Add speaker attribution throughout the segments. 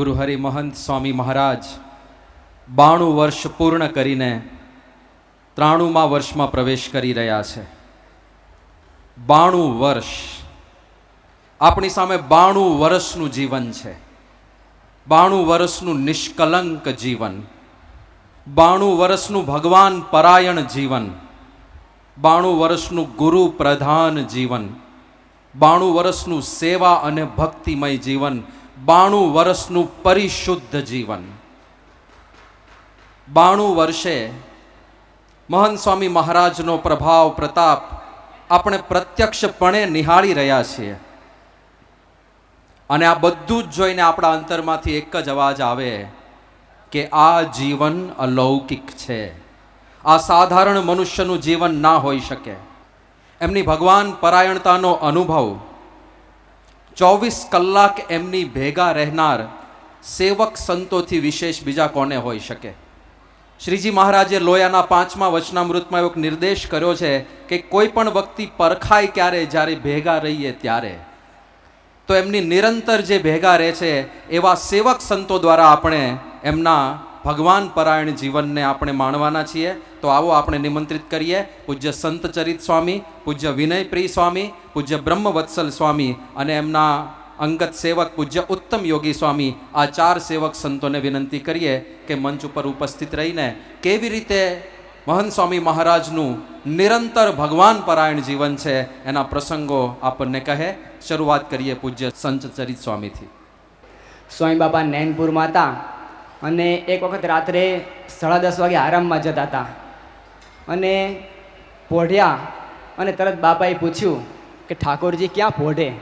Speaker 1: ગુરુ હરિમહંત સ્વામી મહારાજ બાણું વર્ષ પૂર્ણ કરીને ત્રાણુંમાં વર્ષમાં પ્રવેશ કરી રહ્યા છે. બાણું વર્ષ. આપણી સામે બાણું વર્ષનું જીવન છે. બાણું વર્ષનું નિષ્કલંક જીવન. બાણું વર્ષનું ભગવાન પરાયણ જીવન. બાણું વર્ષનું ગુરુ પ્રધાન જીવન. બાણું વર્ષનું સેવા અને ભક્તિમય જીવન. બાણું વર્ષનું પરિશુદ્ધ જીવન. બાણું વર્ષે મહન સ્વામી મહારાજનો પ્રભાવ પ્રતાપ આપણે પ્રત્યક્ષપણે નિહાળી રહ્યા છીએ. અને આ બધું જ જોઈને આપણા અંતરમાંથી એક જ અવાજ આવે કે આ જીવન અલૌકિક છે. આ સાધારણ મનુષ્યનું જીવન ના હોઈ શકે. એમની ભગવાન પરાયણતાનો અનુભવ ચોવીસ કલાક એમની ભેગા રહેનાર સેવક સંતોથી વિશેષ બીજા કોને હોઈ શકે? શ્રીજી મહારાજે લોયાના પાંચમા વચનામૃતમાં એવો નિર્દેશ કર્યો છે કે કોઈ પણ વ્યક્તિ પરખાય ક્યારે, જ્યારે ભેગા રહીએ ત્યારે. તો એમની નિરંતર જે ભેગા રહે છે, એવા સેવક સંતો દ્વારા આપણે એમના ભગવાન પરાયણ જીવનને આપણે માણવાના છીએ. તો આવો આપણે નિમંત્રિત કરીએ. પૂજ્ય સંત ચરિત સ્વામી પૂજ્ય વિનયપ્રિય સ્વામી, પૂજ્ય બ્રહ્મવત્સલ સ્વામી અને એમના અંગત સેવક પૂજ્ય ઉત્તમ યોગી સ્વામી આ ચાર સેવક સંતોને વિનંતી કરીએ કે મંચ ઉપર ઉપસ્થિત રહીને કેવી રીતે મહંત સ્વામી મહારાજનું નિરંતર ભગવાન પરાયણ જીવન છે એના પ્રસંગો આપણને કહે. શરૂઆત કરીએ પૂજ્ય સંત ચરિત સ્વામીથી.
Speaker 2: સ્વામી બાપા નૈનપુરમાં હતા અને એક વખત રાત્રે સાડા દસ વાગે આરામમાં જતા હતા. અને પોઢ્યા અને તરત બાપાએ પૂછ્યું કે ઠાકોરજી ક્યાં પોઢે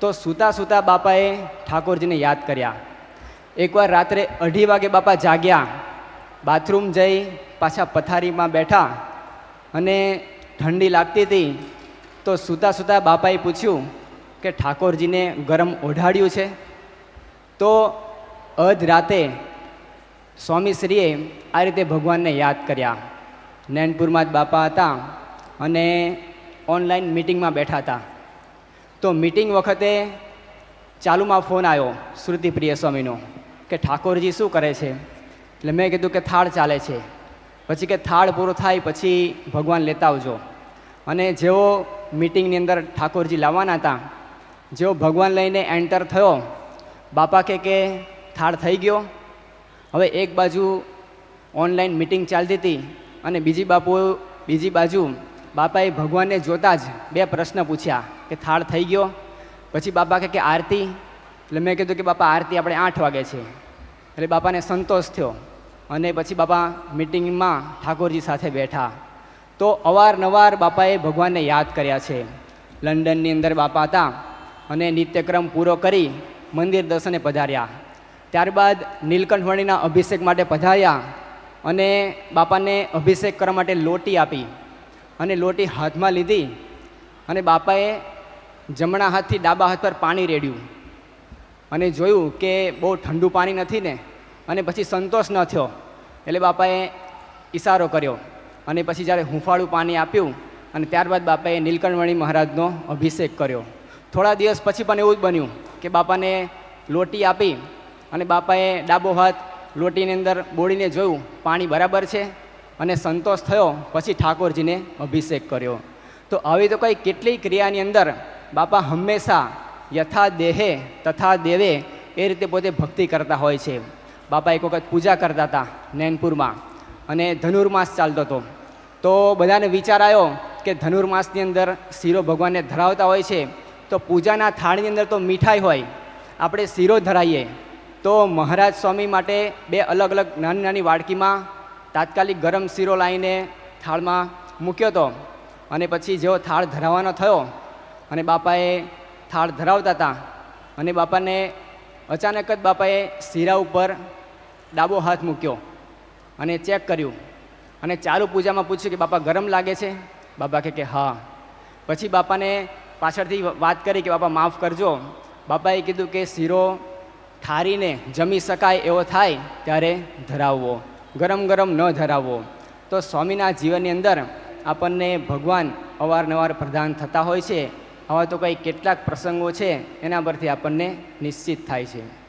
Speaker 2: તો સૂતા સૂતા બાપાએ ઠાકોરજીને યાદ કર્યા. એકવાર રાત્રે અઢી વાગે બાપા જાગ્યા, બાથરૂમ જઈ પાછા પથારીમાં બેઠા અને ઠંડી લાગતી હતી, તો સૂતા સૂતા બાપાએ પૂછ્યું કે ઠાકોરજીને ગરમ ઓઢાડ્યું છે? તો અધ રાતે સ્વામીશ્રીએ આ રીતે ભગવાનને યાદ કર્યા. નૈનપુરમાં જ બાપા હતા. અને ઓનલાઈન મિટિંગમાં બેઠા હતા. તો મિટિંગ વખતે ચાલુમાં ફોન આવ્યો શ્રુતિપ્રિય સ્વામીનો કે ઠાકોરજી શું કરે છે? એટલે મેં કીધું કે થાળ ચાલે છે. પછી કે થાળ પૂરો થાય પછી ભગવાન લેતા આવજો. અને જેઓ મિટિંગની અંદર ઠાકોરજી લાવવાના હતા, જેઓ ભગવાન લઈને એન્ટર થયો, બાપા કે કે થાળ થઈ ગયો. હવે એક બાજુ ઓનલાઈન મિટિંગ ચાલતી હતી અને બીજી બાપુ, બીજી બાજુ બાપાએ ભગવાનને જોતા જ બે પ્રશ્ન પૂછ્યા કે થાળ થઈ ગયો? પછી બાપા કહે કે આરતી. એટલે મેં કીધું કે બાપા, આરતી આપણે આઠ વાગે છે. એટલે બાપાને સંતોષ થયો. અને પછી બાપા મિટિંગમાં ઠાકોરજી સાથે બેઠા. તો અવારનવાર બાપાએ ભગવાનને યાદ કર્યા છે. લંડનની અંદર બાપા હતા અને નિત્યક્રમ પૂરો કરી મંદિર દર્શને પધાર્યા. ત્યારબાદ નીલકંઠવણીના અભિષેક માટે પધાર્યા અને બાપાને અભિષેક કરવા માટે લોટી આપી. અને લોટી હાથમાં લીધી અને બાપાએ જમણા હાથથી ડાબા હાથ પર પાણી રેડ્યું અને જોયું કે બહુ ઠંડુ પાણી નથી ને, અને પછી સંતોષ ન થયો. એટલે બાપાએ ઈશારો કર્યો અને પછી જ્યારે હુંફાળું પાણી આપ્યું અને ત્યારબાદ બાપાએ નીલકંઠવણી મહારાજનો અભિષેક કર્યો. થોડા દિવસ પછી પણ એવું જ બન્યું કે બાપાને લોટી આપી અને બાપાએ ડાબો હાથ લોટીની અંદર બોળીને જોયું, પાણી બરાબર છે? અને સંતોષ થયો, પછી ઠાકોરજીને અભિષેક કર્યો. તો આવી તો કંઈ કેટલી ક્રિયાની અંદર બાપા હંમેશા યથા દેહે તથા દેવે એ રીતે પોતે ભક્તિ કરતા હોય છે. બાપા એક વખત પૂજા કરતા હતા નૈનપુરમાં અને ધનુર્માસ ચાલતો હતો. તો બધાને વિચાર આવ્યો કે ધનુર્માસની અંદર શીરો ભગવાનને ધરાવતા હોય છે, તો પૂજાના થાળની અંદર તો મીઠાઈ હોય, આપણે શીરો ધરાઈએ. તો મહારાજ સ્વામી માટે બે અલગ અલગ નાની નાની વાડકીમાં તાત્કાલિક ગરમ શીરો લાવીને થાળમાં મૂક્યો હતો અને પછી જેવો થાળ ધરાવવાનો થયો અને બાપાએ થાળ ધરાવતા હતા અને બાપાને અચાનક જ બાપાએ શીરા ઉપર ડાબો હાથ મૂક્યો અને ચેક કર્યું અને ચાલુ પૂજામાં પૂછ્યું કે, બાપા, ગરમ લાગે છે? બાપા કહે કે, હા. પછી બાપાને પાછળથી વાત કરી કે, બાપા, માફ કરજો. બાપાએ કીધું કે, શીરો ઠારીને જમી શકાય એવો થાય ત્યારે ધરાવવો. ગરમ ગરમ ન ધરાવવો તો સ્વામીના જીવનની અંદર આપણને ભગવાન અવારનવાર પ્રધાન થતા હોય છે. આવા તો કંઈ કેટલાક પ્રસંગો છે, એના પરથી આપણને નિશ્ચિત થાય છે.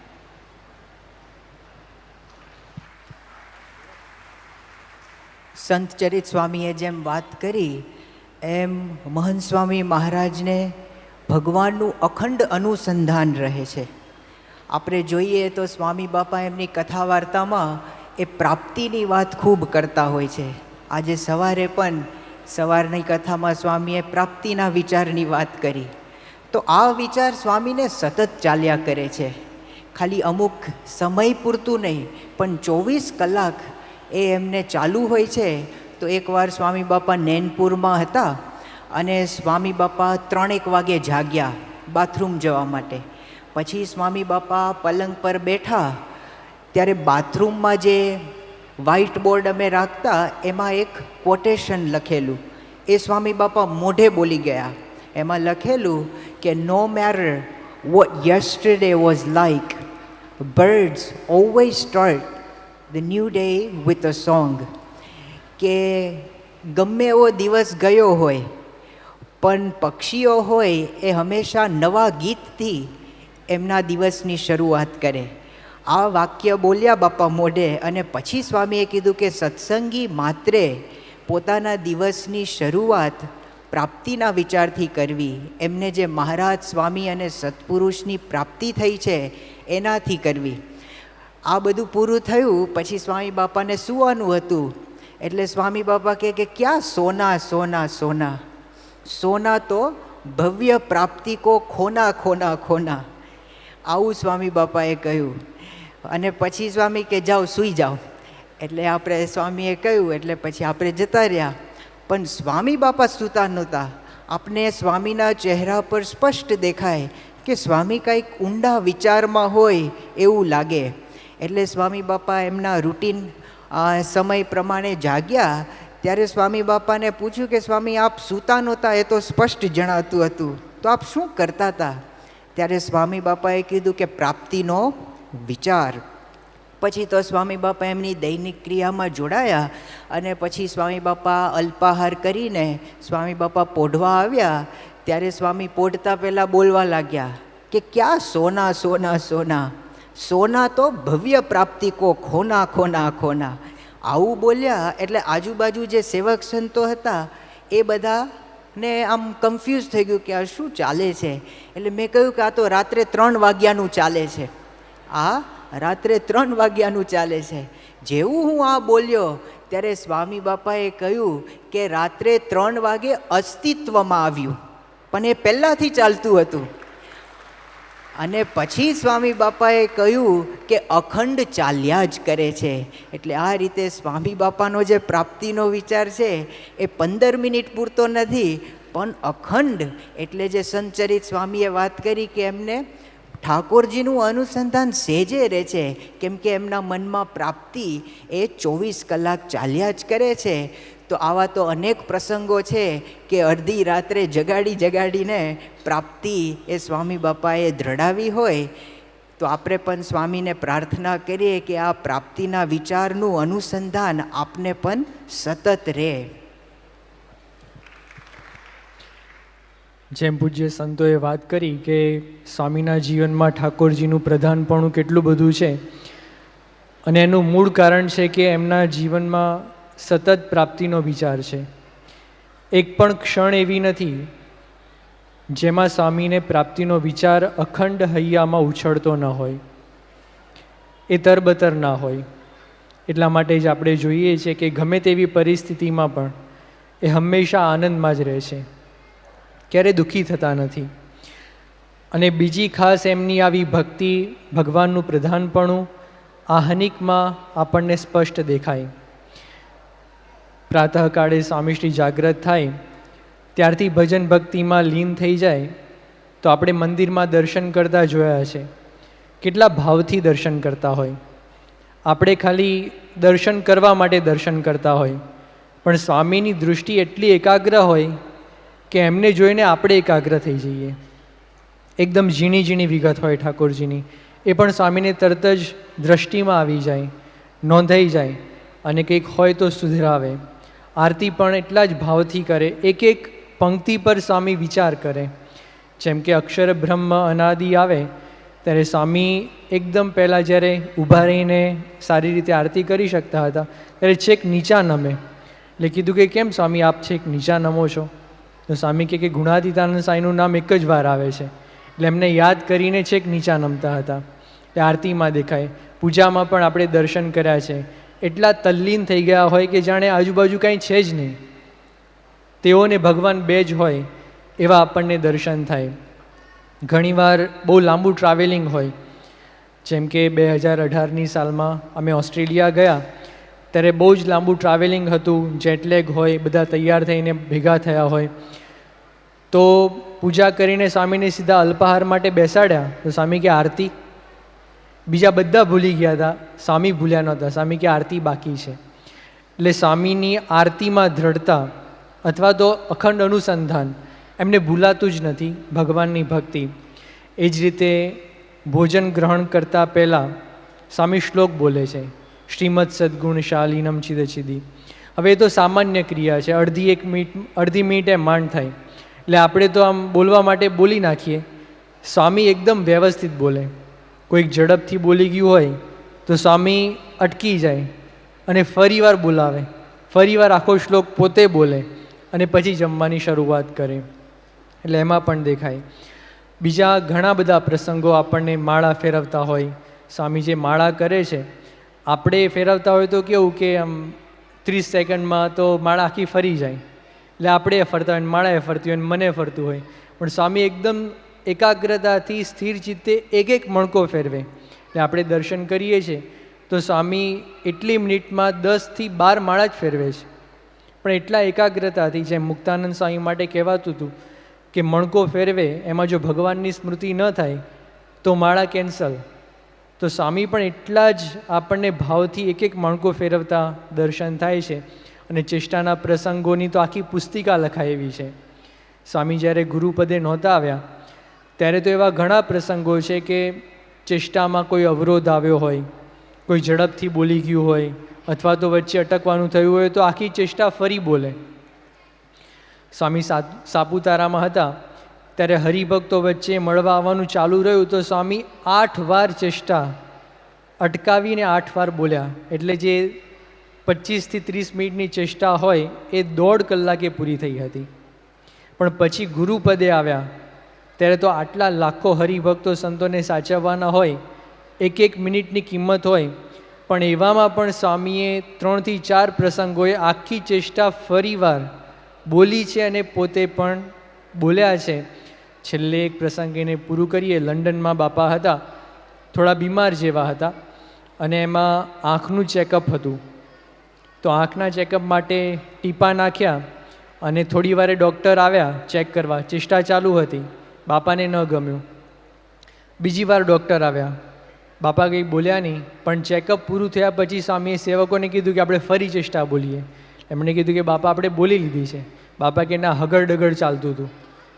Speaker 3: સંતચરિત સ્વામીએ જેમ વાત કરી, એમ મહન સ્વામી મહારાજને ભગવાનનું અખંડ અનુસંધાન રહે છે. આપણે જોઈએ તો સ્વામી બાપા એમની કથા વાર્તામાં એ પ્રાપ્તિની વાત ખૂબ કરતા હોય છે. આજે સવારે પણ સવારની કથામાં સ્વામીએ પ્રાપ્તિના વિચારની વાત કરી. તો આ વિચાર સ્વામીને સતત ચાલ્યા કરે છે. ખાલી અમુક સમય પૂરતું નહીં, પણ ચોવીસ કલાક એ એમને ચાલુ હોય છે. તો એકવાર સ્વામી બાપા નૈનપુરમાં હતા અને સ્વામી બાપા ત્રણેક વાગે જાગ્યા બાથરૂમ જવા માટે. પછી સ્વામી બાપા પલંગ પર બેઠા ત્યારે બાથરૂમમાં જે વ્હાઇટ બોર્ડ અમે રાખતા, એમાં એક કોટેશન લખેલું. એ સ્વામી બાપા મોઢે બોલી ગયા. એમાં લખેલું કે no matter what yesterday was like birds always start the new day with a song કે, ગમે એવો દિવસ ગયો હોય, પણ પક્ષીઓ હોય, એ હંમેશા નવા ગીતથી એમના દિવસની શરૂઆત કરે. આ વાક્ય બોલ્યા બાપા મોઢે અને પછી સ્વામીએ કીધું કે સત્સંગી માત્રે પોતાના દિવસની શરૂઆત પ્રાપ્તિના વિચારથી કરવી. એમને જે મહારાજ સ્વામી અને સત્પુરુષની પ્રાપ્તિ થઈ છે, એનાથી કરવી. આ બધું પૂરું થયું, પછી સ્વામી બાપાને સુવાનું હતું. એટલે સ્વામી બાપા કહે કે ક્યાં સોના સોના સોના? સોના તો ભવ્ય પ્રાપ્તિકો ખોના ખોના ખોના. આવું સ્વામી બાપાએ કહ્યું. અને પછી સ્વામી કે જાઓ, સૂઈ જાઓ. એટલે આપણે સ્વામીએ કહ્યું, એટલે પછી આપણે જતા રહ્યા. પણ સ્વામી બાપા સૂતા નહોતા. આપને સ્વામીના ચહેરા પર સ્પષ્ટ દેખાય કે સ્વામી કાંઈક ઊંડા વિચારમાં હોય એવું લાગે. એટલે સ્વામી બાપા એમના રૂટીન સમય પ્રમાણે જાગ્યા. ત્યારે સ્વામી બાપાને પૂછ્યું કે, સ્વામી, આપ સૂતા નહોતા એ તો સ્પષ્ટ જણાતું હતું. તો આપ શું કરતા હતા? ત્યારે સ્વામી બાપાએ કીધું કે પ્રાપ્તિનો વિચાર. પછી તો સ્વામી બાપા એમની દૈનિક ક્રિયામાં જોડાયા અને પછી સ્વામી બાપા અલ્પાહાર કરીને સ્વામી બાપા પોઢવા આવ્યા. ત્યારે સ્વામી પોઢતા પહેલાં બોલવા લાગ્યા કે ક્યાં સોના સોના સોના? સોના તો ભવ્ય પ્રાપ્તિ કો ખોના ખોના ખોના. આવું બોલ્યા એટલે આજુબાજુ જે સેવક સંતો હતા એ બધા ને આમ કન્ફ્યુઝ થઈ ગયું કે આ શું ચાલે છે? એટલે મેં કહ્યું કે આ તો રાત્રે ત્રણ વાગ્યાનું ચાલે છે. આ રાત્રે ત્રણ વાગ્યાનું ચાલે છે. જેવું હું આ બોલ્યો, ત્યારે સ્વામી બાપાએ કહ્યું કે રાત્રે ત્રણ વાગે અસ્તિત્વમાં આવ્યું. પણ એ પહેલાંથી ચાલતું હતું. અને પછી સ્વામી બાપાએ કહ્યું કે અખંડ ચાલ્યા જ કરે છે. એટલે આ રીતે સ્વામી બાપાનો જે પ્રાપ્તિનો વિચાર છે, એ પંદર મિનિટ પૂરતો નથી, પણ અખંડ, એટલે જે સંચરિત સ્વામીએ વાત કરી કે એમને ઠાકોરજીનું અનુસંધાન સેજે રહે છે, કેમ કે એમના મનમાં પ્રાપ્તિ એ ચોવીસ કલાક ચાલ્યા જ કરે છે. તો આવા તો અનેક પ્રસંગો છે કે અડધી રાત્રે જગાડી જગાડીને પ્રાપ્તિ એ સ્વામી બાપાએ દ્રઢાવી હોય. તો આપણે પણ સ્વામીને પ્રાર્થના કરીએ કે આ પ્રાપ્તિના વિચારનું અનુસંધાન આપને પણ સતત રહે.
Speaker 4: જેમ પૂજ્ય સંતોએ વાત કરી કે સ્વામીના જીવનમાં ઠાકોરજીનું પ્રધાનપણું કેટલું બધું છે, અને એનું મૂળ કારણ છે કે એમના જીવનમાં સતત પ્રાપ્તિનો વિચાર છે. એક પણ ક્ષણ એવી નથી જેમાં સ્વામીને પ્રાપ્તિનો વિચાર અખંડ હૈયામાં ઉછળતો ન હોય. એ તરબતર ના હોય. એટલા માટે જ આપણે જોઈએ છીએ કે ગમે તેવી પરિસ્થિતિમાં પણ એ હંમેશા આનંદમાં જ રહે છે. ક્યારે દુઃખી થતા નથી. અને બીજી ખાસ એમની આવી ભક્તિ, ભગવાનનું પ્રધાનપણું આહનિકમાં આપણને સ્પષ્ટ દેખાય. પ્રાતઃકાળે સ્વામીશ્રી જાગ્રત થાય, ત્યારથી ભજન ભક્તિમાં લીન થઈ જાય, તો આપણે મંદિરમાં દર્શન કરતા જોયા છે. કેટલા ભાવથી દર્શન કરતા હોય. આપણે ખાલી દર્શન કરવા માટે દર્શન કરતા હોય. પણ સ્વામીની દૃષ્ટિ એટલી એકાગ્ર હોય કે એમને જોઈને આપણે એકાગ્ર થઈ જઈએ. એકદમ ઝીણી ઝીણી વિગત હોય ઠાકોરજીની. એ પણ સ્વામીને તરત જ દ્રષ્ટિમાં આવી જાય, નોંધાઈ જાય અને કંઈક હોય તો સુધરાવે. આરતી પણ એટલા જ ભાવથી કરે, એક એક પંક્તિ પર સ્વામી વિચાર કરે. જેમ કે અક્ષર બ્રહ્મ અનાદિ આવે, ત્યારે સ્વામી એકદમ પહેલાં જ્યારે ઊભા રહીને સારી રીતે આરતી કરી શકતા હતા, ત્યારે છેક નીચા નમે. એટલે કીધું કે કેમ સ્વામી, આપ છેક નીચા નમો છો? તો સ્વામી કહે કે ગુણાતીતાનંદ સાંઈનું નામ એક જ વાર આવે છે. એટલે એમને યાદ કરીને છેક નીચા નમતા હતા. એટલે આરતીમાં દેખાય. પૂજામાં પણ આપણે દર્શન કર્યા છે. એટલા તલ્લીન થઈ ગયા હોય કે જાણે આજુબાજુ કાંઈ છે જ નહીં. તેઓને ભગવાન બે જ હોય એવા આપણને દર્શન થાય. ઘણીવાર બહુ લાંબુ ટ્રાવેલિંગ હોય. જેમ કે બે હજાર અઢારની સાલમાં અમે ઓસ્ટ્રેલિયા ગયા. ત્યારે બહુ જ લાંબુ ટ્રાવેલિંગ હતું. જેટલેગ હોય, બધા તૈયાર થઈને ભેગા થયા હોય. તો પૂજા કરીને સ્વામીને સીધા અલ્પાહાર માટે બેસાડ્યા. તો સ્વામી કે આરતી. બીજા બધા ભૂલી ગયા હતા. સ્વામી ભૂલ્યા નહોતા. સ્વામી કે આરતી બાકી છે. એટલે સ્વામીની આરતીમાં દ્રઢતા અથવા તો અખંડ અનુસંધાન એમને ભૂલાતું જ નથી ભગવાનની ભક્તિ. એ જ રીતે ભોજન ગ્રહણ કરતાં પહેલાં સ્વામી શ્લોક બોલે છે. શ્રીમદ સદગુણ શાલીનમ ચિદચિદી હવે એ તો સામાન્ય ક્રિયા છે. અડધી એક મિનિટ, અડધી મિનિટે માંડ થાય. એટલે આપણે તો આમ બોલવા માટે બોલી નાખીએ. સ્વામી એકદમ વ્યવસ્થિત બોલે. કોઈક ઝડપથી બોલી ગયું હોય તો સ્વામી અટકી જાય અને ફરીવાર બોલાવે. ફરીવાર આખો શ્લોક પોતે બોલે અને પછી જમવાની શરૂઆત કરે. એટલે એમાં પણ દેખાય. બીજા ઘણા બધા પ્રસંગો આપણને માળા ફેરવતા હોય. સ્વામી જે માળા કરે છે, આપણે ફેરવતા હોય તો કેવું કે આમ ત્રીસ સેકન્ડમાં તો માળા આખી ફરી જાય. એટલે આપણે ફરતા હોય માળાએ ફરતી હોય મને ફરતું હોય. પણ સ્વામી એકદમ એકાગ્રતાથી સ્થિર ચિત્તે એક એક મણકો ફેરવે. એટલે આપણે દર્શન કરીએ છીએ, તો સ્વામી એટલી મિનિટમાં દસથી બાર માળા જ ફેરવે છે. પણ એટલા એકાગ્રતાથી, જેમ મુક્તાનંદ સ્વામી માટે કહેવાતું હતું કે મણકો ફેરવે, એમાં જો ભગવાનની સ્મૃતિ ન થાય, તો માળા કેન્સલ. તો સ્વામી પણ એટલા જ આપણને ભાવથી એક એક મણકો ફેરવતા દર્શન થાય છે. અને ચેષ્ટાના પ્રસંગોની તો આખી પુસ્તિકા લખાય એવી છે. સ્વામી જ્યારે ગુરુપદે નહોતા આવ્યા, ત્યારે તો એવા ઘણા પ્રસંગો છે કે ચેષ્ટામાં કોઈ અવરોધ આવ્યો હોય, કોઈ ઝડપથી બોલી ગયું હોય, અથવા તો વચ્ચે અટકવાનું થયું હોય, તો આખી ચેષ્ટા ફરી બોલે. સ્વામી સાપુતારામાં હતા, ત્યારે હરિભક્તો વચ્ચે મળવા આવવાનું ચાલુ રહ્યું, તો સ્વામી આઠ વાર ચેષ્ટા અટકાવીને આઠ વાર બોલ્યા. એટલે જે પચીસથી ત્રીસ મિનિટની ચેષ્ટા હોય એ દોઢ કલાકે પૂરી થઈ હતી. પણ પછી ગુરુપદે આવ્યા. ત્યારે તો આટલા લાખો હરિભક્તો સંતોને સાચવવાના હોય એક એક મિનિટની કિંમત હોય, પણ એવામાં પણ સ્વામીએ ત્રણથી ચાર પ્રસંગોએ આખી ચેષ્ટા ફરીવાર બોલી છે અને પોતે પણ બોલ્યા છે. છેલ્લે એક પ્રસંગ એને પૂરું કરીએ. લંડનમાં બાપા હતા, થોડા બીમાર જેવા હતા અને એમાં આંખનું ચેકઅપ હતું. તો આંખના ચેકઅપ માટે ટીપા નાખ્યા અને થોડી વારે ડૉક્ટર આવ્યા ચેક કરવા. ચેષ્ટા ચાલુ હતી. બાપાને ન ગમ્યું. બીજી વાર ડૉક્ટર આવ્યા. બાપા કંઈ બોલ્યા નહીં, પણ ચેકઅપ પૂરું થયા પછી સ્વામીએ સેવકોને કીધું કે આપણે ફરી ચેષ્ટા બોલીએ. એમણે કીધું કે બાપા આપણે બોલી લીધી છે. બાપા કે ના હગડ ડગડ ચાલતું હતું.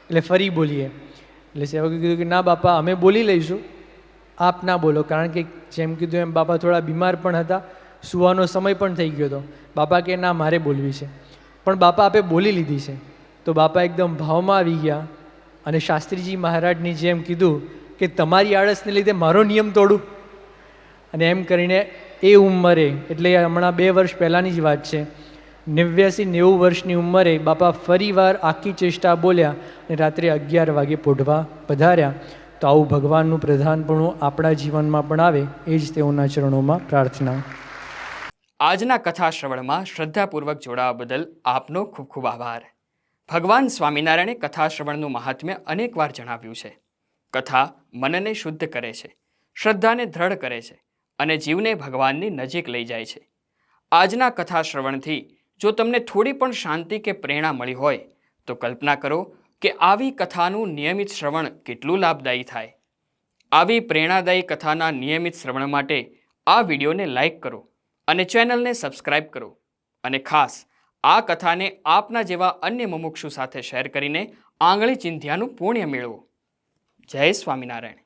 Speaker 4: એટલે ફરી બોલીએ. એટલે સેવકે કીધું કે ના બાપા, અમે બોલી લઈશું. આપ ના બોલો, કારણ કે જેમ કીધું એમ બાપા થોડા બીમાર પણ હતા. સુવાનો સમય પણ થઈ ગયો હતો. બાપા કે, ના, મારે બોલવી છે. પણ બાપા આપે બોલી લીધી છે. તો બાપા એકદમ ભાવમાં આવી ગયા અને શાસ્ત્રીજી મહારાજની જેમ કીધું કે, તમારી આળસને લીધે મારો નિયમ તોડું. અને એમ કરીને એ ઉંમરે, એટલે હમણાં બે વર્ષ પહેલાંની જ વાત છે, નેવ્યાસી નેવું વર્ષની ઉંમરે બાપા ફરીવાર આખી ચેષ્ટા બોલ્યા અને રાત્રે અગિયાર વાગે પોઢવા પધાર્યા. તો આવું ભગવાનનું પ્રધાનપણું આપણા જીવનમાં પણ આવે, એ જ તેઓના ચરણોમાં પ્રાર્થના.
Speaker 5: આજના કથા શ્રવણમાં શ્રદ્ધાપૂર્વક જોડાવા બદલ આપનો ખૂબ ખૂબ આભાર. ભગવાન સ્વામિનારાયણે કથા શ્રવણનું મહાત્મ્ય અનેકવાર જણાવ્યું છે. કથા મનને શુદ્ધ કરે છે, શ્રદ્ધાને દ્રઢ કરે છે અને જીવને ભગવાનની નજીક લઈ જાય છે. આજના કથા શ્રવણથી જો તમને થોડી પણ શાંતિ કે પ્રેરણા મળી હોય, તો કલ્પના કરો કે આવી કથાનું નિયમિત શ્રવણ કેટલું લાભદાયી થાય. આવી પ્રેરણાદાયી કથાના નિયમિત શ્રવણ માટે આ વિડીયોને લાઇક કરો. અને ચેનલને સબસ્ક્રાઇબ કરો. અને ખાસ, આ કથાને આપના જેવા અન્ય મુમુક્ષુ સાથે શેર કરીને આંગળી ચિંધ્યાનું પુણ્ય મેળવો. જય સ્વામિનારાયણ.